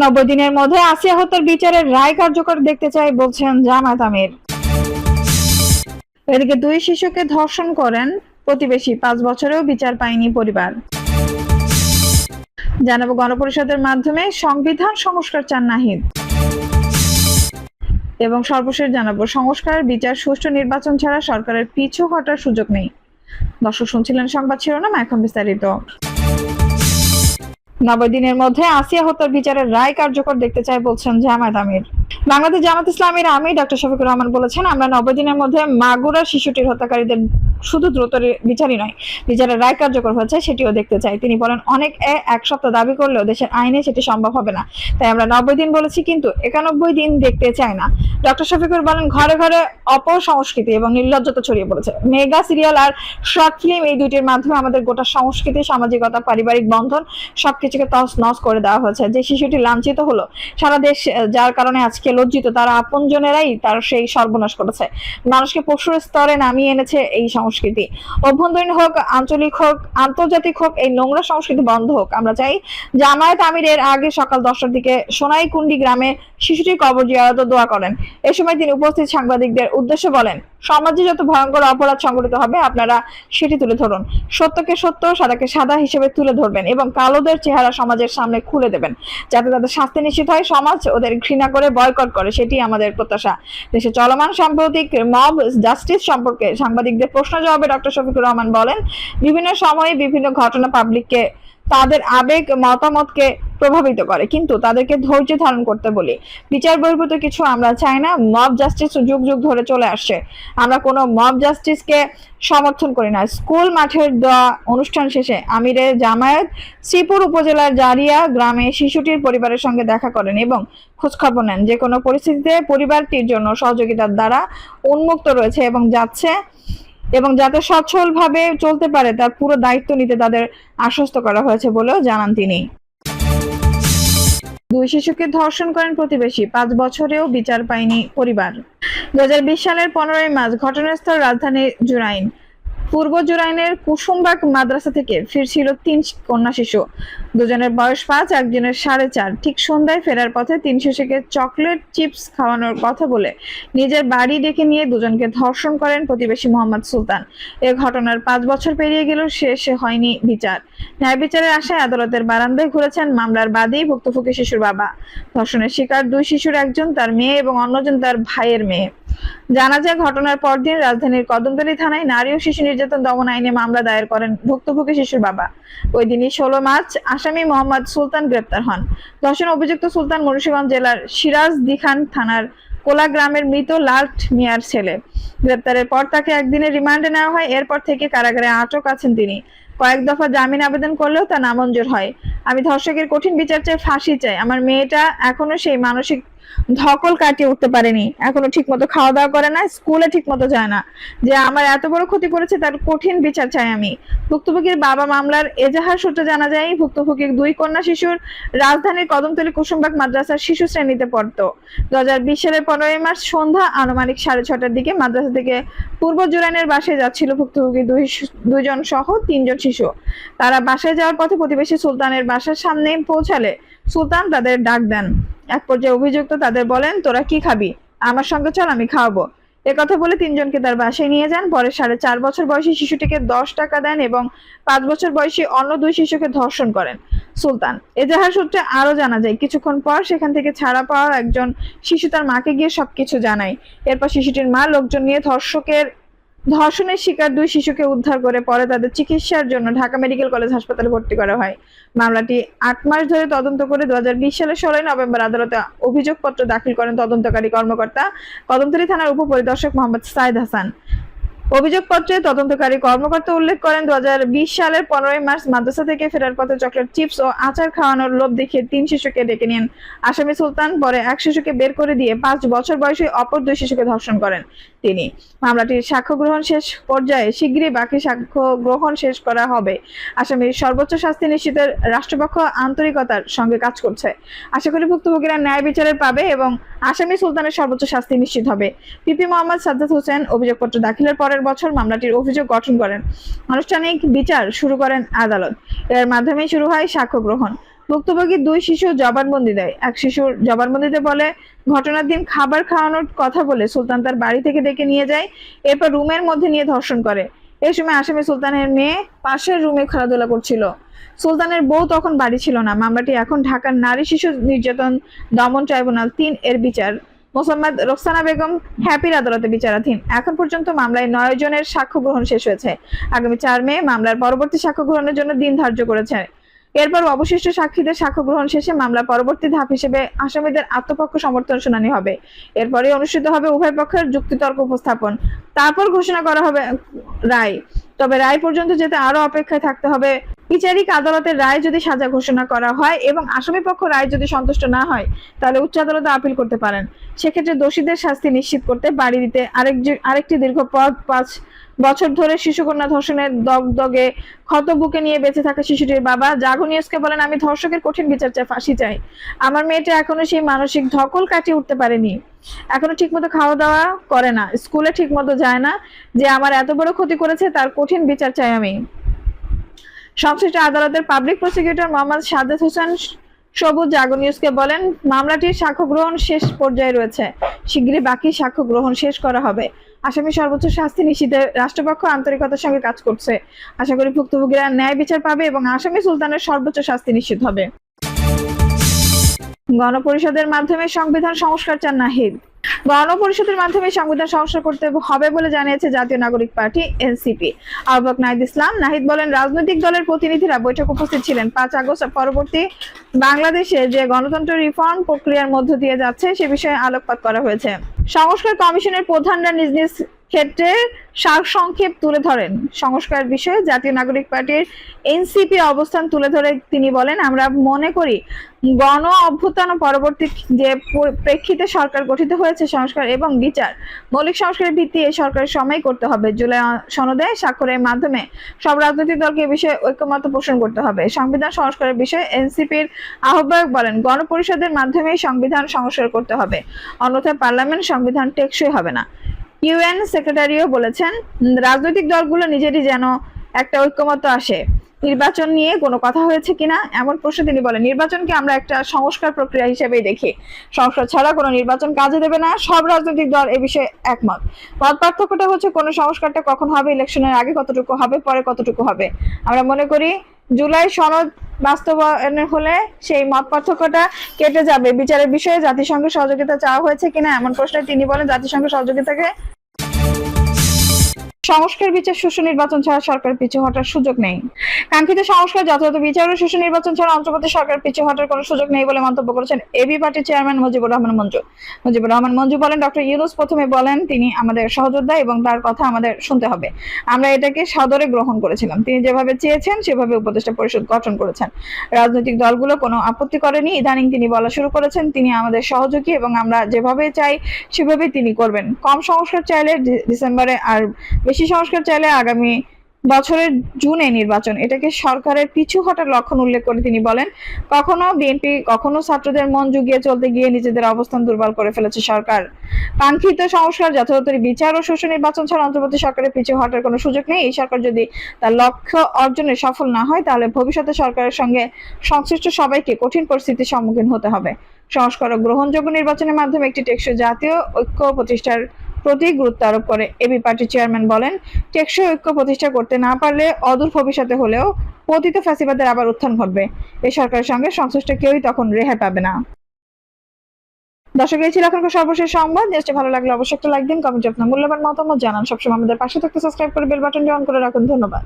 নব্বই দিনের মধ্যে আসিয়া হত্যার বিচারের রায় কার্যকর দেখতে চাই বলছেন জামাত আমির। এদিকে দুই শিশুকে ধর্ষণ করেন প্রতিবেশী, পাঁচ বছরেও বিচার পায়নি পরিবার। জানাব গণপরিষদের মাধ্যমে সংবিধান সংস্কার চান নাহিদ। এবং সর্বশেষ জানাব, সংস্কার, বিচার, সুষ্ঠু নির্বাচন ছাড়া সরকারের পিছু হটার সুযোগ নেই। দর্শক শুনছিলেন সংবাদ শিরোনাম, এখন বিস্তারিত। নব্বই দিনের মধ্যে আসিয়া হত্যার বিচারের রায় কার্যকর দেখতে চাই বলছেন জামায়াত আমির। বাংলাদেশ জামাত ইসলামের আমি ডক্টর শফিকুর রহমান বলেছেন, আমরা নব্বই দিনের মধ্যে মাগুরা শিশুটির হত্যাকারীদের শুধু দ্রুত বিচারই নয়, বিচারের রায় কার্যকর হয়েছে, সেটিও দেখতে চাই। তিনি বলেন, অনেক এক সপ্তাহ দাবি করলেও দেশের আইনে সেটি সম্ভব হবে না। তাই আমরা নব্বই দিন বলেছি, কিন্তু একানব্বই দিন দেখতে চাই না। ডক্টর শফিকুর বলেন, ঘরে ঘরে অপসংস্কৃতি এবং নির্লজ্জতা ছড়িয়ে পড়েছে। মেগা সিরিয়াল আর শর্ট ফিল্ম এই দুইটির মাধ্যমে আমাদের গোটা সংস্কৃতি, সামাজিকতা, পারিবারিক বন্ধন সবকিছুকে তস নস করে দেওয়া হয়েছে। যে শিশুটি লাঞ্ছিত হলো, সারা দেশ যার কারণে আজকে লজ্জিত, তারা আপনজনেরাই তার সেই সর্বনাশ করেছে। মানুষকে পশুর স্তরে নামিয়ে এনেছে এই সংস্কৃতি। অভ্যন্তরীণ হোক, আঞ্চলিক হোক, আন্তর্জাতিক হোক, এই নোংরা সংস্কৃতি বন্ধ হোক। আমরা চাই জামায়াত আমিরের আগে সকাল দশটার দিকে সোনাইকুন্ডি গ্রামে শিশুটির কবর জিয়ারত দোয়া করেন। এ সময় তিনি উপস্থিত সাংবাদিকদের উদ্দেশ্যে বলেন সমাজে যত ভয়ঙ্কর অপরাধ সংঘটিত হবে, আপনারা সেটি তুলে ধরুন। সত্যকে সত্য, সাদাকে সাদা হিসেবে তুলে ধরবেন এবং কালোদের চেহারা সমাজের সামনে খুলে দেবেন, যাতে তাদের শাস্তি নিশ্চিত হয়, সমাজ ওদের ঘৃণা করে, বয়কট করে। সেটি আমাদের প্রত্যাশা। দেশে চলমান সাম্প্রতিক মব জাস্টিস সম্পর্কে সাংবাদিকদের প্রশ্ন জবাবে ডক্টর শফিকুর রহমান বলেন, বিভিন্ন সময়ে বিভিন্ন ঘটনা পাবলিককে তাদের আবেগ, মতামতকে প্রভাবিত করে। কিন্তু তাদেরকে ধৈর্য ধারণ করতে বলি। বিচার বহির্ভূত কিছু আমরা চাই না। মব জাস্টিস যুগ যুগ ধরে চলে আসছে। আমরা কোনো মব জাস্টিসকে সমর্থন করি না। স্কুল মাঠের দেওয়া অনুষ্ঠান শেষে আমিরে জামায়াত শ্রীপুর উপজেলার জারিয়া গ্রামে শিশুটির পরিবারের সঙ্গে দেখা করেন এবং খোঁজখবর নেন। যে কোনো পরিস্থিতিতে পরিবারটির জন্য সহযোগিতার দ্বারা উন্মুক্ত রয়েছে এবং যাচ্ছে এবং যাতে সচ্ছলভাবে চলতে পারে, তার পুরো দায়িত্ব নিতে তাদের আশ্বস্ত করা হয়েছে বলেও জানান তিনি। দুই শিশুকে ধর্ষণ করেন প্রতিবেশী, পাঁচ বছরেও বিচার পায়নি পরিবার। দুহাজার বিশ সালের পনেরোই মাস ঘটনাস্থল রাজধানী জুরাইন পূর্ব জুরাইনের কুসুমবাগ মাদ্রাসা থেকে ফিরছিল তিন কন্যা শিশু। দুজনের বয়স পাঁচ, একজনের সাড়ে চার। ঠিক সন্ধ্যায় ফেরার পথে তিন শিশুকে চকলেট চিপস খাওয়ানোর কথা বলে নিজের বাড়ি ডেকে নিয়ে দুজনকে ধর্ষণ করেন প্রতিবেশী মোহাম্মদ সুলতান। এ ঘটনার পাঁচ বছর পেরিয়ে গেল শেষ হয়নি বিচার। ন্যায় বিচারের আশায় আদালতের বারান্দায় ঘুরেছেন মামলার বাদী ভুক্তভোগী শিশুর বাবা। ধর্ষণের শিকার দুই শিশুর একজন, তার মেয়ে এবং অন্যজন তার ভাইয়ের মেয়ে। জানা যায়, ঘটনার পরদিন রাজধানীর কদমতলী থানায় নারী ও শিশু নির্যাতন দমন আইনে মামলা দায়ের করেন ভুক্তভোগী শিশুর বাবা। ওই দিনই ষোলো মার্চ আসামি মোহাম্মদ সুলতান গ্রেপ্তার হন। ধর্ষণ অভিযুক্ত সুলতান মুন্সিগঞ্জ জেলার সিরাজ দিখান থানার কোলা গ্রামের মৃত লাল্ট মিয়ার ছেলে। গ্রেপ্তারের পর তাকে একদিনের রিমান্ডে নেওয়া হয়, এরপর থেকে কারাগারে আটক আছেন তিনি। কয়েক দফা জামিন আবেদন করলেও তা নামঞ্জুর হয়। আমি ধর্ষকের কঠিন বিচার চাই, ফাঁসি চাই। আমার মেয়েটা এখনও সেই মানসিক ধকল কাটিয়ে উঠতে পারেনি। এখনও ঠিক মতো খাওয়া দাওয়া করে না, স্কুলে ঠিক মতো যায় না। যে আমার এত বড় ক্ষতি করেছে তার কঠিন বিচার চাই আমি। ভুক্তভোগীর বাবা মামলার এজাহার সূত্রে জানা যায়, ভুক্তভোগীর দুই কন্যা শিশুর রাজধানীর কদমতলী কুসুমবাগ মাদ্রাসার শিশু শ্রেণীতে পড়তো। দু হাজার সালের পনেরোই মার্চ সন্ধ্যা আনুমানিক সাড়ে ছটার দিকে মাদ্রাসা থেকে পূর্ব জুরাইনের বাসায় যাচ্ছিল ভুক্তভোগী দুই দুইজন সহ তিনজন শিশু। তারা বাসায় যাওয়ার পথে প্রতিবেশী সুলতানের বাসার সামনে পৌঁছালে সুলতান তাদের ডাক দেন। এক পর্যায়ে অভিযুক্ত তাদের বলেন, তোরা কি খাবি? আমার সঙ্গে চল, আমি খাওয়াবো। কথা বলে তিনজনকে তার বাসায় নিয়ে যান। পরে সাড়ে চার বছর বয়সী শিশুটিকে দশ টাকা দেন এবং পাঁচ বছর বয়সী অন্য দুই শিশুকে ধর্ষণ করেন সুলতান। এজাহার সূত্রে আরও জানা যায়, কিছুক্ষণ পর সেখান থেকে ছাড়া পাওয়া একজন শিশু তার মাকে গিয়ে সবকিছু জানায়। এরপর শিশুটির মা লোকজন নিয়ে ধর্ষকের ধর্ষণের শিকার দুই শিশুকে উদ্ধার করে পরে তাদের চিকিৎসার জন্য ঢাকা মেডিকেল কলেজ হাসপাতালে ভর্তি করা হয়। মামলাটি আট মাস ধরে তদন্ত করে দু হাজার বিশ সালের ষোলোই নভেম্বর আদালতে অভিযোগপত্র দাখিল করেন তদন্তকারী কর্মকর্তা, কদমতলী থানার উপপরিদর্শক মোহাম্মদ সাইদ হাসান। অভিযোগপত্রে তদন্তকারী কর্মকর্তা উল্লেখ করেন দু হাজার বিশ সালের পনেরোই মার্চ মাদ্রাসা থেকে ফেরার পথে চকলেট চিপস ও আচার খাওয়ানোর লোভ দেখিয়ে তিন শিশুকে ডেকে নেন। আসামি সুলতান পরে এক শিশুকে বের করে দিয়ে পাঁচ বছর বয়সী অপর দুই শিশুকে ধর্ষণ করেন তিনি। মামলাটির সাক্ষ্য গ্রহণ শেষ পর্যায়ে শীঘ্রই বাকি সাক্ষ্য গ্রহণ শেষ করা হবে। আসামির সর্বোচ্চ শাস্তি নিশ্চিতের রাষ্ট্রপক্ষ আন্তরিকতার সঙ্গে কাজ করছে। আশা করি ভুক্তভোগীরা ন্যায় বিচারের পাবে এবং আসামি সুলতানের সর্বোচ্চ শাস্তি নিশ্চিত হবে। পিপি মোহাম্মদ সাজ্জাদ হোসেন, অভিযোগপত্র দাখিলের পরের বছর মামলাটির অভিযোগ গঠন করেন। আনুষ্ঠানিক বিচার শুরু করেন আদালত। এর মাধ্যমে শুরু হয় সাক্ষ্য গ্রহণ। ভুক্তভোগী দুই শিশু জবানবন্দি দেয়। এক শিশুর জবানবন্দিতে বলে, ঘটনার দিন খাবার খাওয়ানোর কথা বলে সুলতান তার বাড়ি থেকে ডেকে নিয়ে যায়, এরপর রুমের মধ্যে নিয়ে ধর্ষণ করে। এই সময় আসামি সুলতানের মেয়ে পাশের রুমে খেলাধুলা করছিল। সুলতানের বউ তখন বাড়ি ছিল না। মামলাটি এখন ঢাকার নারী শিশু নির্যাতন দমন ট্রাইব্যুনাল তিন এর বিচার। মোসাম্মদ রোকসানা বেগম হ্যাপির আদালতে বিচারাধীন। এখন পর্যন্ত মামলায় নয় জনের সাক্ষ্য গ্রহণ শেষ হয়েছে। আগামী চার মে মামলার পরবর্তী সাক্ষ্য গ্রহণের জন্য দিন ধার্য করেছে এরপর অবশিষ্ট সাক্ষীদের সাক্ষ্য গ্রহণ শেষে মামলার পরবর্তী ধাপ হিসেবে আসামিদের আত্মপক্ষ সমর্থন শুনানি হবে। এরপরে অনুষ্ঠিত হবে উভয় পক্ষের যুক্তিতর্ক উপস্থাপন। তারপর ঘোষণা করা হবে রায়। তবে রায় পর্যন্ত যেতে আরও অপেক্ষায় থাকতে হবে। বিচারিক আদালতের রায় যদি সাজা ঘোষণা করা হয় এবং আসামি পক্ষ রায় যদি সন্তুষ্ট না হয়, তাহলে উচ্চ আদালতে আপিল করতে পারেন। সেক্ষেত্রে দোষীদের শাস্তি নিশ্চিত করতে বাড়ি দিতে আরেক আরেকটি দীর্ঘ পথ, পাঁচ বছর ধরে শিশুকন্যা ধর্ষণের দগদগে ক্ষত বুকে নিয়ে বেঁচে থাকা শিশুটির বাবা। জাগো নিউজকে বলেন, আমি ধর্ষকের কঠিন বিচার চাই, ফাঁসি চাই। আমার মেয়েটা এখনও সেই মানসিক ধকল কাটিয়ে উঠতে পারেনি। এখনও ঠিকমতো খাওয়া দাওয়া করে না। স্কুলে ঠিকমতো যায় না। যে আমার এত বড় ক্ষতি করেছে, তার কঠিন বিচার চাই আমি। সংশ্লিষ্ট আদালতের পাবলিক প্রসিকিউটর মোহাম্মদ সাদেত হোসেন সবুজ জাগো বলেন, মামলাটির সাক্ষ্য গ্রহণ শেষ পর্যায়ে রয়েছে। শীঘ্রই বাকি সাক্ষ্য গ্রহণ শেষ করা হবে। আসামি সর্বোচ্চ শাস্তি নিশ্চিতে রাষ্ট্রপক্ষ আন্তরিকতার সঙ্গে কাজ করছে। আশা করি ভুক্তভোগীরা ন্যায় বিচার পাবে এবং আসামি সুলতানের সর্বোচ্চ শাস্তি নিশ্চিত হবে। গণপরিষদের মাধ্যমে সংবিধান সংস্কার চান নাহিদ। গণপরিষদের মাধ্যমে সংবিধান সংস্কার করতে হবে বলে জানিয়েছে জাতীয় নাগরিক পার্টি, এনসিপি। আহ্বায়ক নাহিদ ইসলাম, নাহিদ বলেন, রাজনৈতিক দলের প্রতিনিধিরা বৈঠক উপস্থিত ছিলেন পাঁচ আগস্ট পরবর্তী বাংলাদেশে যে গণতন্ত্র রিফর্ম প্রক্রিয়ার মধ্য দিয়ে যাচ্ছে, সে বিষয়ে আলোকপাত করা হয়েছে। সংস্কার কমিশনের প্রধানরা নিজ নিজ ক্ষেত্রে সারসংক্ষেপ তুলে ধরেন সংস্কার বিষয়ে। জাতীয় নাগরিক পার্টির এনসিপি অবস্থান তুলে ধরে তিনি বলেন, আমরা মনে করি গণ অভ্যুত্থান পরবর্তী যে প্রেক্ষিতে সরকার গঠিত হয়েছে সংস্কার এবং বিচার, মৌলিক সংস্কারের ভিত্তি এই সরকারের সময় করতে হবে। জুলাই সনদে স্বাক্ষরের মাধ্যমে সব রাজনৈতিক দলকে এ বিষয়ে ঐক্যমত পোষণ করতে হবে। সংবিধান সংস্কারের বিষয়ে এনসিপির আহ্বায়ক বলেন, গণপরিষদের মাধ্যমে সংবিধান সংস্কার করতে হবে। অন্যথায় পার্লামেন্ট সংবিধান টেকসই হবে না। ইউএন সেক্রেটারিও বলেছেন রাজনৈতিক দলগুলো নিজেরই যেন একটা ঐক্যমত আসে। নির্বাচন নিয়ে কোনো কথা হয়েছে কিনা এমন প্রশ্ন তিনি বলেন, নির্বাচনকে আমরা একটা সংস্কার প্রক্রিয়া হিসেবেই দেখি। সংস্কার ছাড়া কোনো নির্বাচন কাজে দেবে না। সব রাজনৈতিক দল এ বিষয়ে একমত। মত পার্থক্যটা হচ্ছে, কোন সংস্কারটা কখন হবে, ইলেকশনের আগে কতটুকু হবে, পরে কতটুকু হবে? আমরা মনে করি, জুলাই সনদ বাস্তবায়ন হলে সেই মত পার্থক্যটা কেটে যাবে। বিচারের বিষয়ে জাতিসংঘের সহযোগিতা চাওয়া হয়েছে কিনা এমন প্রশ্নে তিনি বলেন। জাতিসংঘের সহযোগিতাকে Bye. সংস্কার বিচার, সুষ্ঠু নির্বাচন ছাড়া সরকার পিছু হটার সুযোগ নেই। কাঙ্ক্ষিত সংস্কার, যথাযথ বিচার ও সুষ্ঠু নির্বাচন ছাড়া অন্তর্বর্তী সরকার পিছু হটার কোনো সুযোগ নেই বলে মন্তব্য করেছেন এবি পার্টির চেয়ারম্যান মুজিবুর রহমান মঞ্জু। মুজিবুর রহমান মঞ্জু বলেন, ডক্টর ইউনুস প্রথমে বলেন, তিনি আমাদের সহযোদ্ধা এবং তার কথা আমাদের শুনতে হবে। আমরা এটাকে সাদরে গ্রহণ করেছিলাম। তিনি যেভাবে চেয়েছেন, সেভাবে উপদেষ্টা পরিষদ গঠন করেছেন। রাজনৈতিক দলগুলো কোনো আপত্তি করেনি। ইদানিং তিনি বলা শুরু করেছেন, তিনি আমাদের সহযোগী এবং আমরা যেভাবে চাই, সেভাবেই তিনি করবেন। কম সংস্কার চাইলে ডিসেম্বরে আর বেশি সংস্কার চাইলে আগামী বছরের জুনে নির্বাচন। এটাকে সরকারের পিছু হটার লক্ষণ উল্লেখ করে তিনি বলেন, কখনো বিএনপি, কখনো ছাত্রদের মন জুগিয়ে চলতে গিয়ে নিজেদের অবস্থান দুর্বল করে ফেলেছে সরকার। কাঙ্ক্ষিত সংস্কার, যথাযথ বিচার ও সুষ্ঠু নির্বাচন ছাড়া অন্তর্বর্তী সরকারের পিছু হটার কোনো সুযোগ নেই। এই সরকার যদি তার লক্ষ্য অর্জনে সফল না হয়, তাহলে ভবিষ্যতে সরকারের সঙ্গে সংশ্লিষ্ট সবাইকে কঠিন পরিস্থিতির সম্মুখীন হতে হবে। সংস্কার ও গ্রহণযোগ্য নির্বাচনের মাধ্যমে একটি টেকসই জাতীয় ঐক্য প্রতিষ্ঠার প্রতি গুরুত্ব আরোপ করে। এবি পার্টির চেয়ারম্যান বলেন, টেকসই ঐক্য প্রতিষ্ঠা করতে না পারলে অদূর ভবিষ্যতে হলেও পতিত ফ্যাসিবাদের আবার উত্থান ঘটবে। এ সরকারের সঙ্গে সংশ্লিষ্ট কেউই তখন রেহাই পাবে না। দর্শক, এই ছিল এখনকার সর্বশেষ সংবাদ। দেশটা ভালো লাগলে অবশ্যই একটা লাইক দিন, কমেন্টে আপনার মূল্যবান মতামত জানান। সবসময় আমাদের পাশে থাকতে সাবস্ক্রাইব করে বেল বাটনটি অন করে রাখুন। ধন্যবাদ।